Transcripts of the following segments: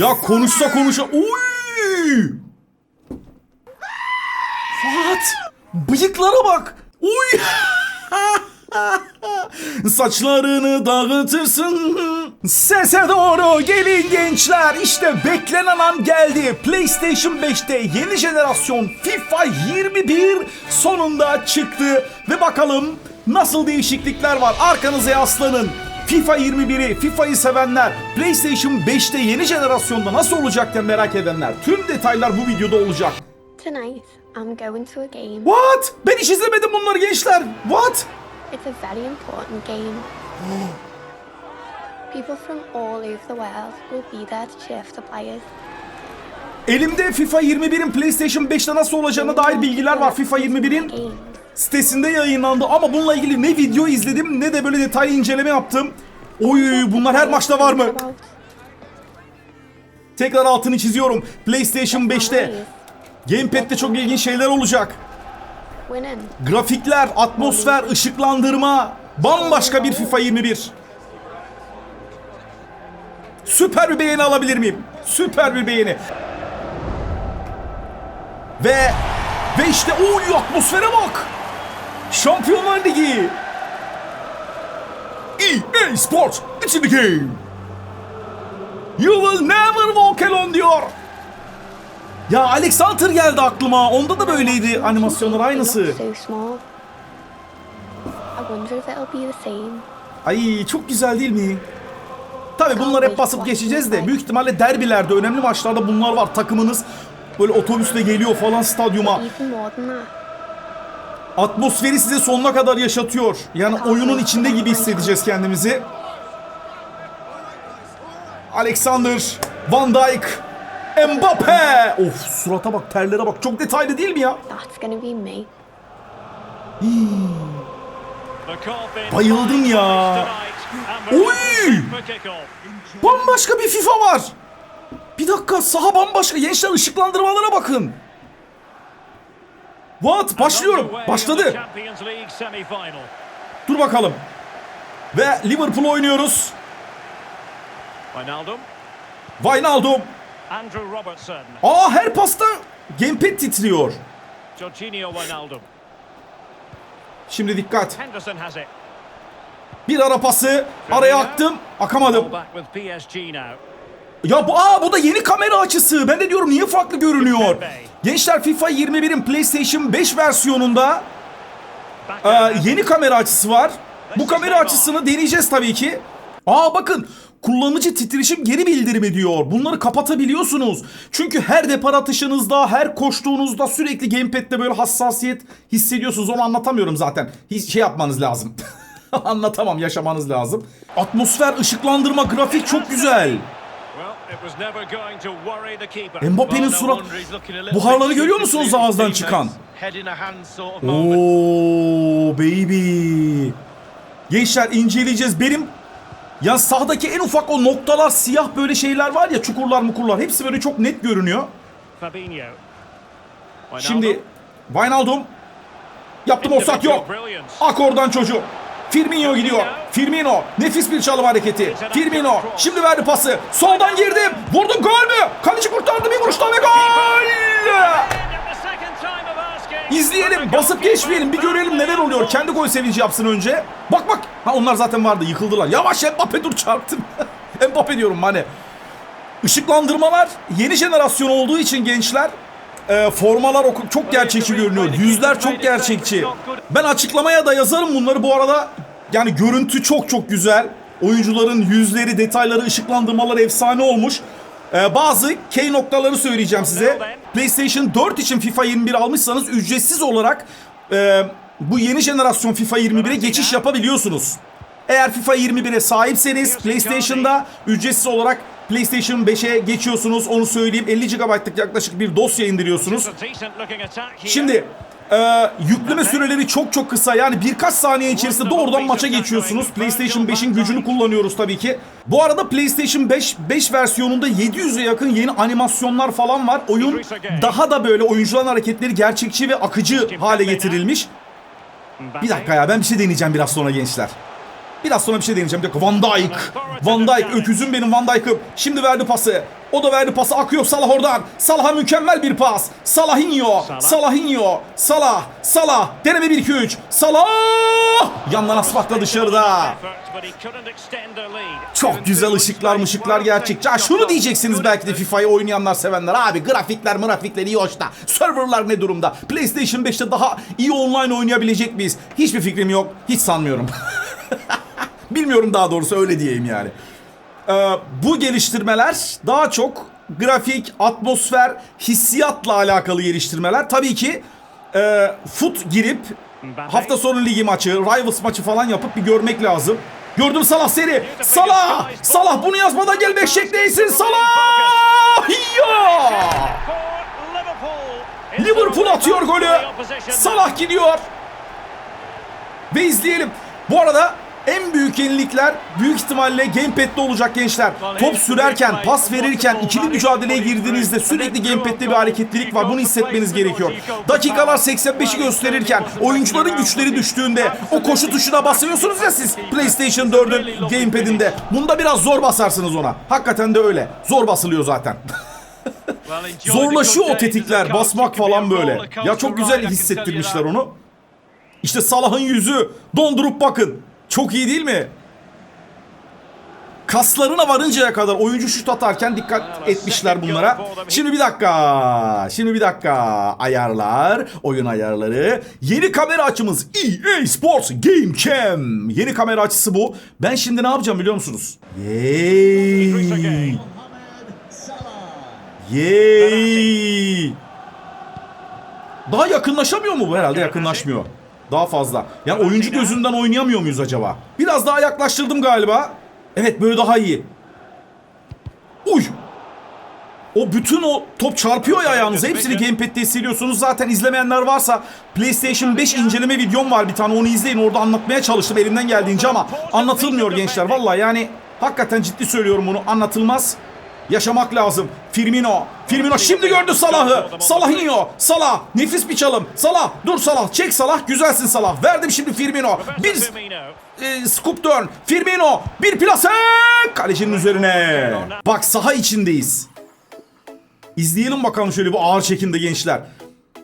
Ya konuşsa konuşa. Uy! Fuat! Bıyıklara bak. Uy! Saçlarını dağıtırsın. Sese doğru gelin gençler. İşte beklenen an geldi. PlayStation 5'te yeni jenerasyon FIFA 21 sonunda çıktı. Ve bakalım nasıl değişiklikler var. Arkanıza yaslanın. FIFA 21'i, FIFA'yı sevenler, PlayStation 5'te yeni jenerasyonda nasıl olacak diye merak edenler. Tüm detaylar bu videoda olacak. Tonight, I'm going to a game. What? Ben hiç izlemedim bunları gençler. What? It's a very important game. People from all over the world will be there to cheer for the players. Elimde FIFA 21'in PlayStation 5'te nasıl olacağına dair bilgiler var. FIFA 21'in Games. Sitesinde yayınlandı ama bununla ilgili ne video izledim ne de böyle detaylı inceleme yaptım. Oy bunlar her maçta var mı? Tekrar altını çiziyorum. PlayStation 5'te Gamepad'de çok ilginç şeyler olacak. Grafikler, atmosfer, ışıklandırma bambaşka bir FIFA 21. Süper bir beğeni alabilir miyim? Süper bir beğeni. Ve ve işte oy atmosfere bak. Şampiyonlar Ligi. EA Sports, it's in the game. You will never walk alone diyor. Ya Alex Hunter geldi aklıma. Onda da böyleydi animasyonlar aynısı. Ay çok güzel değil mi? Tabi bunlar hep basıp geçeceğiz de büyük ihtimalle derbilerde önemli maçlarda bunlar var. Takımınız böyle otobüsle geliyor falan stadyuma. Atmosferi size sonuna kadar yaşatıyor. Yani oyunun içinde gibi hissedeceğiz kendimizi. Alexander, Van Dijk, Mbappe. Of surata bak, terlere bak. Çok detaylı değil mi ya? That's gonna be me. Bayıldım ya. Oy! Bambaşka bir FIFA var. Bir dakika saha bambaşka. Gençler ışıklandırmalara bakın. What? Başlıyorum. Başladı. Dur bakalım. Ve Liverpool oynuyoruz. Wijnaldum, Wijnaldum. Andrew Robertson, Aa her pasta gamepad titriyor. Jorginho Wijnaldum. Şimdi dikkat. Henderson has it. Bir ara pası. Araya aktım. Akamadım. Ya bu, aa, bu da yeni kamera açısı. Ben de diyorum niye farklı görünüyor. Gençler FIFA 21'in PlayStation 5 versiyonunda out. yeni kamera açısı var. Bu kamera açısını deneyeceğiz tabii ki. Aa bakın kullanıcı titreşim geri bildirimi diyor. Bunları kapatabiliyorsunuz. Çünkü her depar atışınızda, her koştuğunuzda sürekli gamepad'de böyle hassasiyet hissediyorsunuz. Onu anlatamıyorum zaten. Hiç şey yapmanız lazım. Anlatamam, yaşamanız lazım. Atmosfer, ışıklandırma, grafik çok güzel. Mbappe'nin surat... Buharları görüyor musunuz ağızdan çıkan? Oo baby. Gençler inceleyeceğiz. Benim ya sahadaki en ufak o noktalar siyah böyle şeyler var ya çukurlar mukurlar hepsi böyle çok net görünüyor. Şimdi Wijnaldum yaptım offside yok. Ak oradan çocuğu. Firmino gidiyor. Firmino. Nefis bir çalım hareketi. Firmino. Şimdi verdi pası. Soldan girdim. Vurdum gol mü? Kaleci kurtardı bir vuruştan ve gol. İzleyelim, basıp geçmeyelim, bir görelim neler oluyor. Kendi gol sevinci yapsın önce. Bak bak. Ha onlar zaten vardı, yıkıldılar. Yavaş Mbappe dur çarptım. Mbappe diyorum hani. Işıklandırmalar yeni jenerasyon olduğu için gençler e, formalar çok gerçekçi görünüyor. Yüzler çok gerçekçi. Ben açıklamaya da yazarım bunları bu arada. Yani görüntü çok çok güzel. Oyuncuların yüzleri, detayları, ışıklandırmaları efsane olmuş. E, bazı key noktaları söyleyeceğim size. PlayStation 4 için FIFA 21 almışsanız ücretsiz olarak e, bu yeni jenerasyon FIFA 21'e geçiş yapabiliyorsunuz. Eğer FIFA 21'e sahipseniz PlayStation'da ücretsiz olarak PlayStation 5'e geçiyorsunuz. Onu söyleyeyim. 50 GB'lık yaklaşık bir dosya indiriyorsunuz. Şimdi e, yükleme süreleri çok çok kısa. Yani birkaç saniye içerisinde doğrudan maça geçiyorsunuz. PlayStation 5'in gücünü kullanıyoruz tabii ki. Bu arada PlayStation 5 5 versiyonunda 700'e yakın yeni animasyonlar falan var. Oyun daha da böyle oyuncuların hareketleri gerçekçi ve akıcı hale getirilmiş. Bir dakika ya ben bir şey deneyeceğim biraz sonra gençler. Biraz sonra bir şey deneyeceğim. Bir dakika. Van Dijk. Van Dijk. Öküzüm benim Van Dijk'ım. Şimdi verdi pası. O da verdi pası. Akıyor Salah oradan. Salah'a mükemmel bir pas. Salahinho. Salahinho. Salah. Salah. Deneme 1-2-3. Salah. Yandan asfakla dışarıda. Çok güzel ışıklar mışıklar gerçekçi. Ha, şunu diyeceksiniz belki de FIFA'yı oynayanlar sevenler. Abi grafikler mırafikler iyi hoş da. Serverlar ne durumda? PlayStation 5'te daha iyi online oynayabilecek miyiz? Hiçbir fikrim yok. Hiç sanmıyorum. Bilmiyorum daha doğrusu öyle diyeyim yani. Ee, bu geliştirmeler daha çok grafik, atmosfer, hissiyatla alakalı geliştirmeler. Tabii ki e, fut girip hafta sonu ligi maçı, Rivals maçı falan yapıp bir görmek lazım. Gördüm Salah seri. Salah! Salah bunu yazmadan gel beşek değilsin. Salah! Ya! Liverpool atıyor golü. Salah gidiyor. Ve izleyelim. Bu arada en büyük yenilikler büyük ihtimalle gamepad'de olacak gençler. Top sürerken, pas verirken, ikili mücadeleye girdiğinizde sürekli gamepad'de bir hareketlilik var. Bunu hissetmeniz gerekiyor. Dakikalar 85'i gösterirken, oyuncuların güçleri düştüğünde o koşu tuşuna basıyorsunuz ya siz PlayStation 4'ün gamepad'inde. Bunda biraz zor basarsınız ona. Hakikaten de öyle. Zor basılıyor zaten. Zorlaşıyor o tetikler, basmak falan böyle. Ya çok güzel hissettirmişler onu. İşte Salah'ın yüzü. Dondurup bakın. Çok iyi değil mi? Kaslarına varıncaya kadar oyuncu şut atarken dikkat etmişler bunlara. Şimdi bir dakika. Şimdi bir dakika. Ayarlar. Oyun ayarları. Yeni kamera açımız EA Sports Game Cam. Yeni kamera açısı bu. Ben şimdi ne yapacağım biliyor musunuz? Yay. Yay. Daha yakınlaşamıyor mu bu? Herhalde yakınlaşmıyor. Daha fazla. Yani oyuncu gözünden oynayamıyor muyuz acaba? Biraz daha yaklaştırdım galiba. Evet böyle daha iyi. Uy. O bütün o top çarpıyor ya ayağınıza. Hepsini gamepad'de hissediyorsunuz. Zaten izlemeyenler varsa PlayStation 5 inceleme videom var bir tane. Onu izleyin. Orada anlatmaya çalıştım elimden geldiğince ama anlatılmıyor gençler. Vallahi yani hakikaten ciddi söylüyorum bunu. Anlatılmaz. Yaşamak lazım. Firmino. Firmino şimdi gördü Salah'ı. Salahinho. Salah. Nefis bir çalım. Salah. Dur Salah. Çek Salah. Güzelsin Salah. Verdim şimdi Firmino. Bir e, scoop turn. Firmino. Bir plase. Kalecinin üzerine. Bak saha içindeyiz. İzleyelim bakalım şöyle bu ağır çekimde gençler.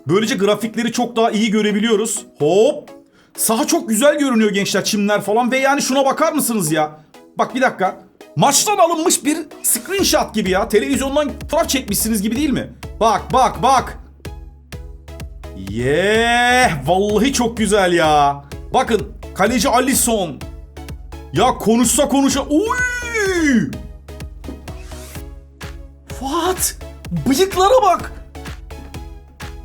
Böylece grafikleri çok daha iyi görebiliyoruz. Hop. Saha çok güzel görünüyor gençler çimler falan ve yani şuna bakar mısınız ya? Bak bir dakika. Maçtan alınmış bir screenshot gibi ya. Televizyondan fotoğraf çekmişsiniz gibi değil mi? Bak bak bak. Yeah, vallahi çok güzel ya. Bakın kaleci Alisson. Ya konuşsa konuşa. Uy! What? Bıyıklara bak.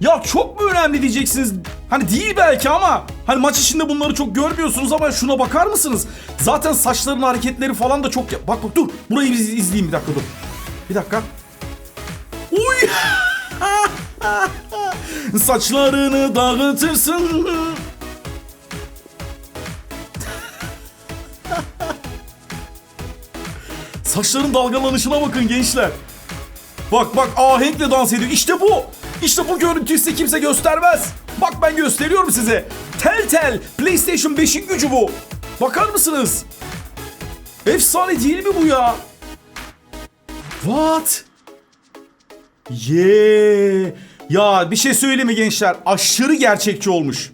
Ya çok mu önemli diyeceksiniz. Hani değil belki ama hani maç içinde bunları çok görmüyorsunuz ama şuna bakar mısınız? Zaten saçların hareketleri falan da çok... Bak bak dur burayı biz izleyeyim bir dakika dur. Bir dakika. Uy! Saçlarını dağıtırsın. Saçların dalgalanışına bakın gençler. Bak bak ahenkle dans ediyor. İşte bu. İşte bu görüntüyü size kimse göstermez. Bak ben gösteriyorum size. Tel tel PlayStation 5'in gücü bu. Bakar mısınız? Efsane değil mi bu ya? What? Yeah. Ya bir şey söyleyeyim mi gençler? Aşırı gerçekçi olmuş.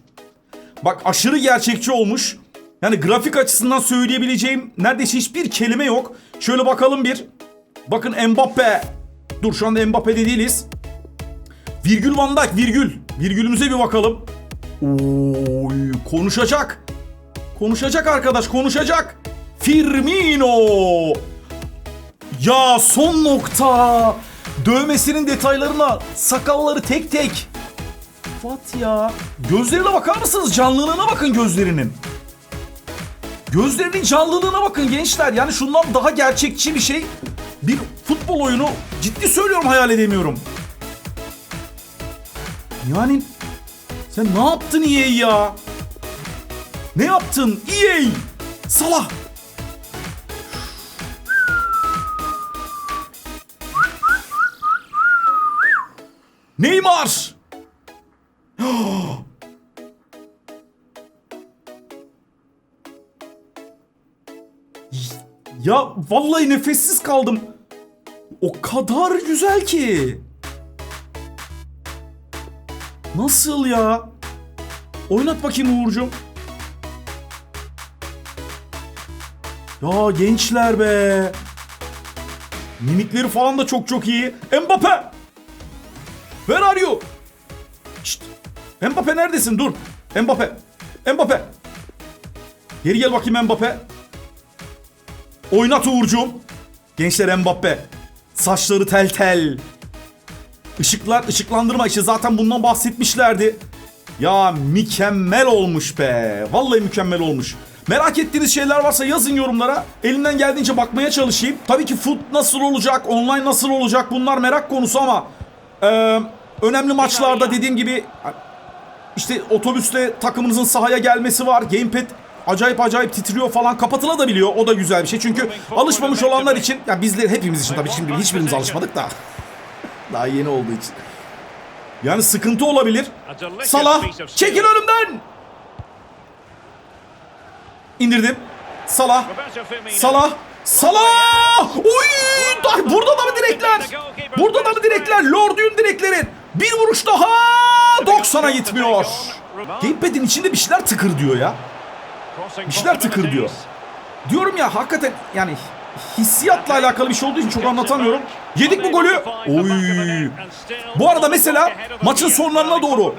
Bak aşırı gerçekçi olmuş. Yani grafik açısından söyleyebileceğim neredeyse hiçbir kelime yok. Şöyle bakalım bir. Bakın Mbappe. Dur şu anda Mbappe'de değiliz. Virgül Van Dijk virgül. Virgülümüze bir bakalım. Oy konuşacak. Konuşacak arkadaş konuşacak. Firmino. Ya son nokta. Dövmesinin detaylarına sakalları tek tek. What ya? Gözlerine bakar mısınız? Canlılığına bakın gözlerinin. Gözlerinin canlılığına bakın gençler. Yani şundan daha gerçekçi bir şey. Bir futbol oyunu ciddi söylüyorum hayal edemiyorum. Yani sen ne yaptın EA ya? Ne yaptın EA? Salah. Neymar. Ya vallahi nefessiz kaldım. O kadar güzel ki. Nasıl ya? Oynat bakayım Uğur'cum. Ya gençler be. Mimikleri falan da çok çok iyi. Mbappe! Where are you? Şşt. Mbappe neredesin? Dur. Mbappe. Mbappe. Geri gel bakayım Mbappe. Oynat Uğur'cum. Gençler Mbappe. Saçları tel tel. Işıklar, ışıklandırma işi zaten bundan bahsetmişlerdi. Ya mükemmel olmuş be. Vallahi mükemmel olmuş. Merak ettiğiniz şeyler varsa yazın yorumlara. Elimden geldiğince bakmaya çalışayım. Tabii ki foot nasıl olacak, online nasıl olacak bunlar merak konusu ama e, önemli maçlarda dediğim gibi işte otobüsle takımınızın sahaya gelmesi var. Gamepad acayip acayip titriyor falan kapatılabiliyor. O da güzel bir şey. Çünkü alışmamış olanlar için ya bizler hepimiz için tabii şimdi hiçbirimiz alışmadık da. Daha yeni olduğu için. Yani sıkıntı olabilir. Salah çekil önümden. İndirdim. Salah. Salah. Salah! Oy! Burada da mı direkler? Burada da mı direkler? Lord'un direklerin. Bir vuruş daha. 90'a gitmiyor. Gamepad'in içinde bir şeyler tıkır diyor ya. Bir şeyler tıkır diyor. Diyorum ya hakikaten yani hissiyatla alakalı bir şey olduğu için çok anlatamıyorum. Yedik bu golü. Oy! Bu arada mesela maçın sonlarına doğru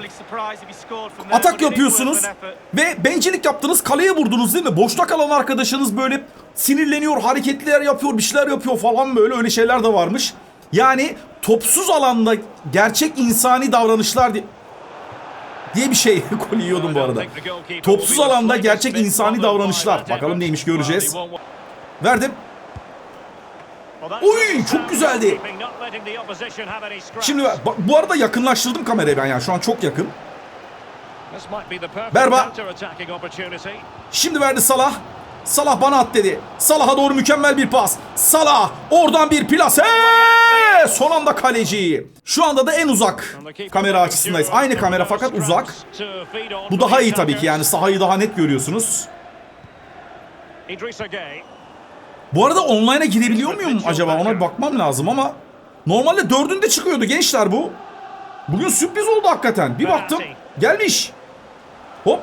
atak yapıyorsunuz ve bencillik yaptınız kaleye vurdunuz değil mi? Boşta kalan arkadaşınız böyle sinirleniyor, hareketler yapıyor, bir şeyler yapıyor falan böyle öyle şeyler de varmış. Yani topsuz alanda gerçek insani davranışlar diye, diye bir şey gol yiyordum bu arada. Topsuz alanda gerçek insani davranışlar. Bakalım neymiş göreceğiz. Verdim. Oy, çok güzeldi. Şimdi bak, bu arada yakınlaştırdım kamerayı ben yani şu an çok yakın. Berba. Şimdi verdi Salah. Salah bana at dedi. Salah'a doğru mükemmel bir pas. Salah oradan bir plase. Son anda kaleci. Şu anda da en uzak kamera açısındayız. Aynı kamera fakat uzak. Bu daha iyi tabii ki yani sahayı daha net görüyorsunuz. Bu arada online'a girebiliyor muyum acaba? Ona bir bakmam lazım ama normalde dördünde çıkıyordu gençler bu. Bugün sürpriz oldu hakikaten. Bir baktım gelmiş. Hop.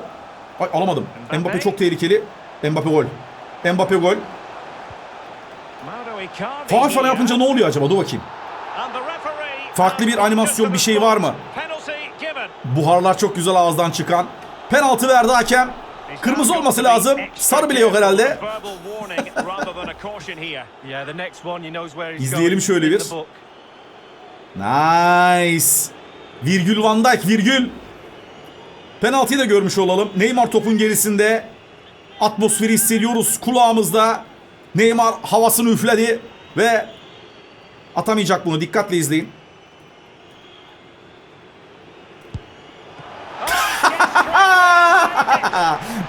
Ay alamadım. Mbappe çok tehlikeli. Mbappe gol. Mbappe gol. Faal falan yapınca ne oluyor acaba? Dur bakayım. Farklı bir animasyon, bir şey var mı? Buharlar çok güzel ağızdan çıkan. Penaltı verdi hakem. Kırmızı olması lazım. Sarı bile yok herhalde. İzleyelim şöyle bir. Nice. Virgül Van Dijk virgül. Penaltıyı da görmüş olalım. Neymar topun gerisinde. Atmosferi hissediyoruz kulağımızda. Neymar havasını üfledi ve atamayacak bunu. Dikkatle izleyin.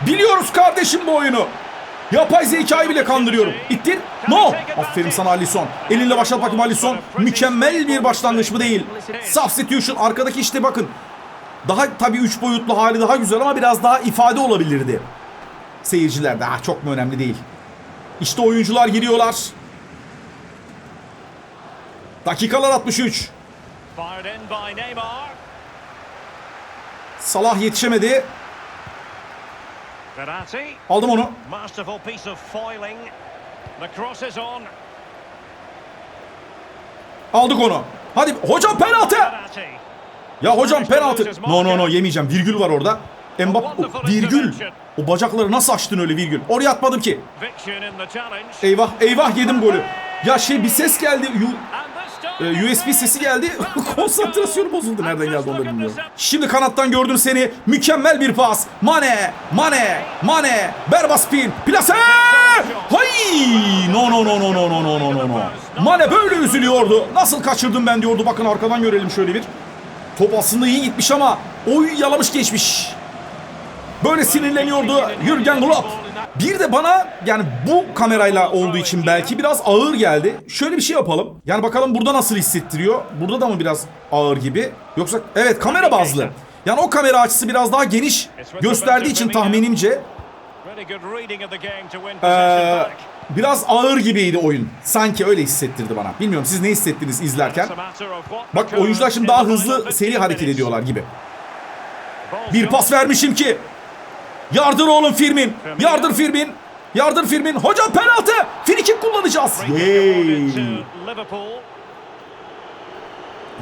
Biliyoruz kardeşim bu oyunu. Yapay zekayı bile kandırıyorum. İttir. No. Aferin sana Alisson. Elinle başlat bakayım Alisson. Mükemmel bir başlangıç mı değil. Substitution. Arkadaki işte bakın. Daha tabii 3 boyutlu hali daha güzel ama biraz daha ifade olabilirdi. Seyirciler de ah, çok mu önemli değil. İşte oyuncular giriyorlar. Dakikalar 63. Salah yetişemedi. Aldım onu. Masterful piece of foiling. The cross is on. Aldık onu. Hadi hocam penaltı. Verratti. Ya hocam penaltı. No no no yemeyeceğim. Virgül var orada. Mbappe virgül. O bacakları nasıl açtın öyle virgül? Oraya atmadım ki. Eyvah eyvah yedim golü. Ya şey bir ses geldi. E, time- USB sesi geldi. Konsantrasyonu bozuldu. Nereden geldi onu bilmiyorum. Şimdi kanattan gördüm seni. Mükemmel bir pas. Mane, Mane, Mane. Berbaspin. Plase. Hay! No no no no no no no no no. Mane böyle üzülüyordu. Nasıl kaçırdım ben diyordu. Bakın arkadan görelim şöyle bir. Top aslında iyi gitmiş ama oy yalamış geçmiş. Böyle sinirleniyordu Jürgen Klopp. Bir de bana yani bu kamerayla olduğu için belki biraz ağır geldi. Şöyle bir şey yapalım. Yani bakalım burada nasıl hissettiriyor. Burada da mı biraz ağır gibi? Yoksa evet kamera bazlı. Yani o kamera açısı biraz daha geniş gösterdiği için tahminimce Ee, biraz ağır gibiydi oyun. Sanki öyle hissettirdi bana. Bilmiyorum siz ne hissettiniz izlerken. Bak oyuncular şimdi daha hızlı seri 15 hareket ediyorlar gibi. Bir pas vermişim ki. Yardır oğlum Firmin. Yardır Firmin. Yardır Firmin. Hocam penaltı. Frikik kullanacağız. Yay.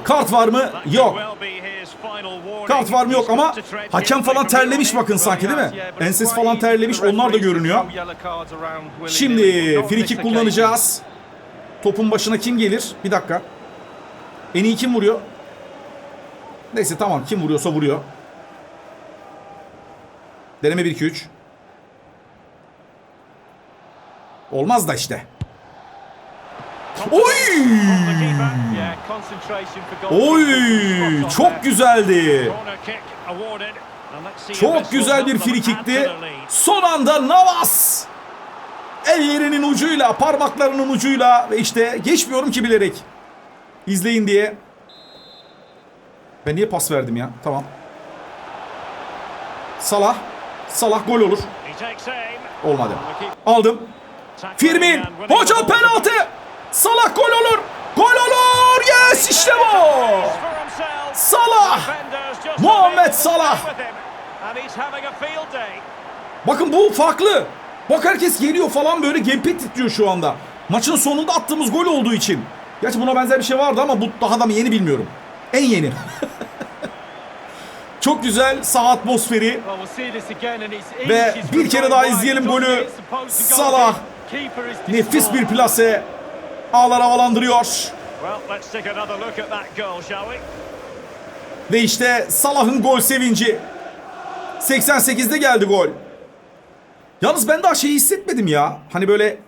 Kart var mı? Yok. Kart var mı yok ama hakem falan terlemiş bakın sanki değil mi? Enses falan terlemiş onlar da görünüyor. Şimdi frikik kullanacağız. Topun başına kim gelir? Bir dakika. En iyi kim vuruyor? Neyse tamam kim vuruyorsa vuruyor. Deneme 1-2-3. Olmaz da işte. Oy! Oy! Çok güzeldi. Çok güzel bir frikikti. Son anda Navas ellerinin ucuyla, parmaklarının ucuyla ve işte geçmiyorum ki bilerek. İzleyin diye. Ben niye pas verdim ya? Tamam. Salah. Salah gol olur. Olmadı. Aldım. Firmin. Hocam penaltı. Salah gol olur. Gol olur. Yes işte bu. Salah. Muhammed Salah. Bakın bu farklı. Bak herkes geliyor falan böyle gamepad titriyor şu anda. Maçın sonunda attığımız gol olduğu için. Gerçi buna benzer bir şey vardı ama bu daha da mı yeni bilmiyorum. En yeni. Çok güzel saha atmosferi. Ve bir kere daha izleyelim golü. Salah Nefis bir plase. Ağlar havalandırıyor. Ve işte Salah'ın gol sevinci. 88'de geldi gol. Yalnız ben daha şeyi hissetmedim ya. Hani böyle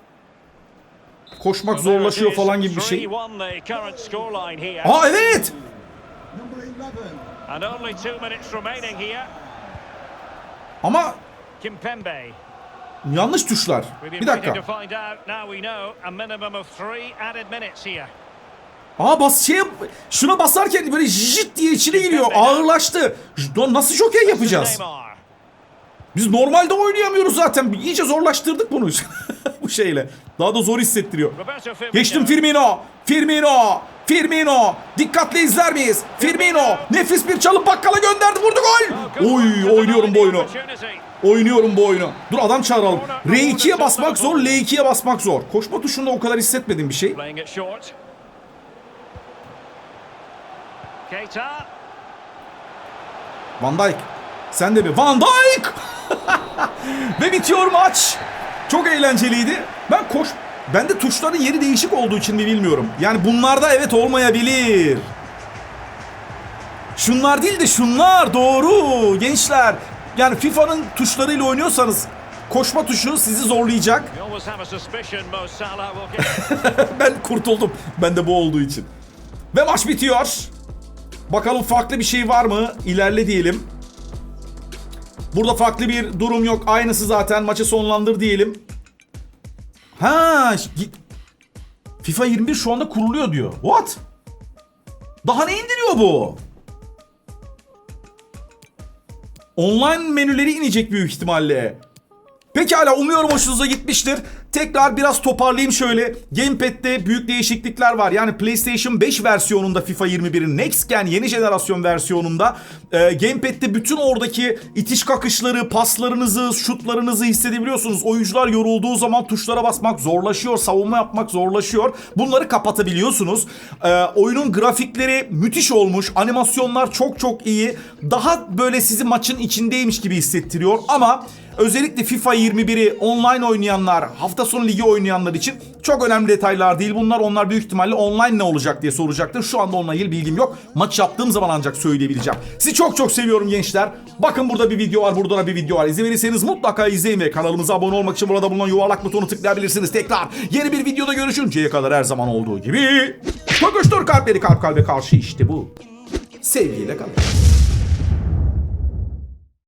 koşmak zorlaşıyor falan gibi bir şey. Aa evet. And only two minutes remaining here. Ama Kimpembe. yanlış tuşlar. Bir dakika. Aa bas şey şuna basarken böyle jit diye içine giriyor. Ağırlaştı. Nasıl jokey yapacağız? Biz normalde oynayamıyoruz zaten. İyice zorlaştırdık bunu bu şeyle. Daha da zor hissettiriyor. Geçtim Firmino. Firmino. Firmino. Dikkatle izler miyiz? Firmino. Nefis bir çalıp bakkala gönderdi. Vurdu gol. Oy oynuyorum bu oyunu. Oynuyorum bu oyunu. Dur adam çağıralım. R2'ye basmak zor. L2'ye basmak zor. Koşma tuşunda o kadar hissetmedim bir şey. Van Dijk. Sen de mi? Van Dijk! Ve bitiyor maç. Çok eğlenceliydi. Ben koş... Ben de tuşların yeri değişik olduğu için mi bilmiyorum. Yani bunlarda evet olmayabilir. Şunlar değil de şunlar doğru gençler. Yani FIFA'nın tuşlarıyla oynuyorsanız koşma tuşu sizi zorlayacak. Ben kurtuldum. Ben de bu olduğu için. Ve maç bitiyor. Bakalım farklı bir şey var mı? İlerle diyelim. Burada farklı bir durum yok. Aynısı zaten. Maçı sonlandır diyelim. Ha. FIFA 21 şu anda kuruluyor diyor. What? Daha ne indiriyor bu? Online menüleri inecek büyük ihtimalle. Pekala umuyorum hoşunuza gitmiştir. Tekrar biraz toparlayayım şöyle. Gamepad'de büyük değişiklikler var. Yani PlayStation 5 versiyonunda FIFA 21'in Next Gen yeni jenerasyon versiyonunda e, Gamepad'de bütün oradaki itiş kakışları, paslarınızı, şutlarınızı hissedebiliyorsunuz. Oyuncular yorulduğu zaman tuşlara basmak zorlaşıyor, savunma yapmak zorlaşıyor. Bunları kapatabiliyorsunuz. E, oyunun grafikleri müthiş olmuş. Animasyonlar çok çok iyi. Daha böyle sizi maçın içindeymiş gibi hissettiriyor ama Özellikle FIFA 21'i online oynayanlar, hafta sonu ligi oynayanlar için çok önemli detaylar değil bunlar. Onlar büyük ihtimalle online ne olacak diye soracaktır. Şu anda onunla ilgili bilgim yok. Maç yaptığım zaman ancak söyleyebileceğim. Sizi çok çok seviyorum gençler. Bakın burada bir video var, burada da bir video var. İzin verirseniz mutlaka izleyin ve kanalımıza abone olmak için burada bulunan yuvarlak butonu tıklayabilirsiniz. Tekrar yeni bir videoda görüşünceye kadar her zaman olduğu gibi. Tokuştur kalpleri kalp kalbe karşı işte bu. Sevgiyle kalın.